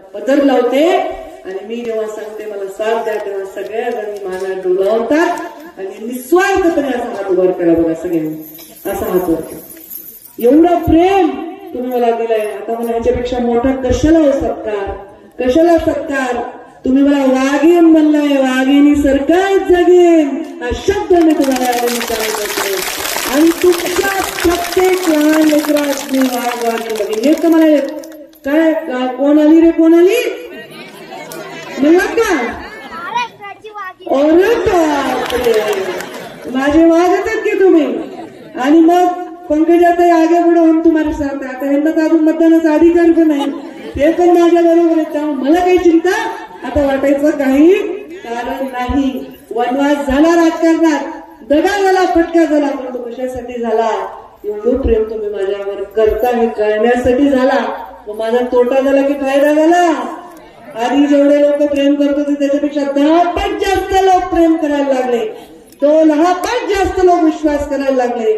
पदर लावते आणि मी जेव्हा सांगते मला साथ द्या तेव्हा सगळ्या जणी मला डोलावतात आणि निस्वार्थपणे असा हात उभार करा बघा सगळ्यांनी. असा हात वर करा. प्रेम तुम्ही मला दिलाय. आता मला ह्याच्यापेक्षा मोठा कशाला हो सत्कार? कशाला सत्कार? तुम्ही मला वाघेन म्हणलाय वाघिणी सरकार जगेन. हा शब्द मी तुम्हाला आणि तुमच्या प्रत्येक लहान लेकरात मी वाघ वाघीन बघेन हे तर मला काय कोण आली रे कोण आली? म्हणत का माझे वागत आहेत की तुम्ही? आणि मग पंकजाताई आगे पुढे होऊन तुम्हाला सांगता. आता यांना तर अजून मतदानाचा अधिकार पण नाही. ते पण माझ्या बरोबर आहेत. त्यामुळे मला काही चिंता आता वाटायचं काही. कारण नाही. वनवास झाला राजकारणात. दगा झाला फटका झाला. पण तो कशासाठी झाला? एवढं प्रेम तुम्ही माझ्यावर करता हे कळण्यासाठी झाला. मग माझा तोटा झाला की फायदा झाला आधी जेवढे लोक प्रेम करत होते त्याच्यापेक्षा दहापट जास्त लोक प्रेम करायला लागले. तो दहा जास्त लोक विश्वास करायला लागले.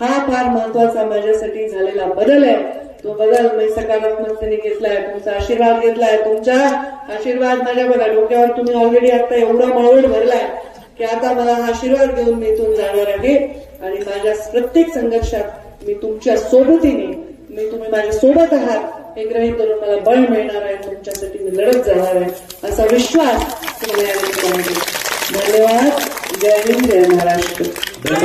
हा फार महत्त्वाचा माझ्यासाठी झालेला बदल आहे. तो बदल मी सकारात्मकतेने घेतलाय तुमचा आशीर्वाद घेतलाय तुमचा आशीर्वाद माझ्या बघा डोक्यावर तुम्ही ऑलरेडी आता एवढा मळवट भरलाय की आता मला हा आशीर्वाद घेऊन मी इथून जाणार आहे. आणि माझ्या प्रत्येक संघर्षात मी तुमच्या सोबतीने मी तुम्ही माझ्या सोबत आहात. हे ग्रहित करून मला बळ मिळणार आहे तुमच्यासाठी मी लढत जाणार आहे. असा विश्वास तुम्हाला धन्यवाद. जय हिंद जय महाराष्ट्र.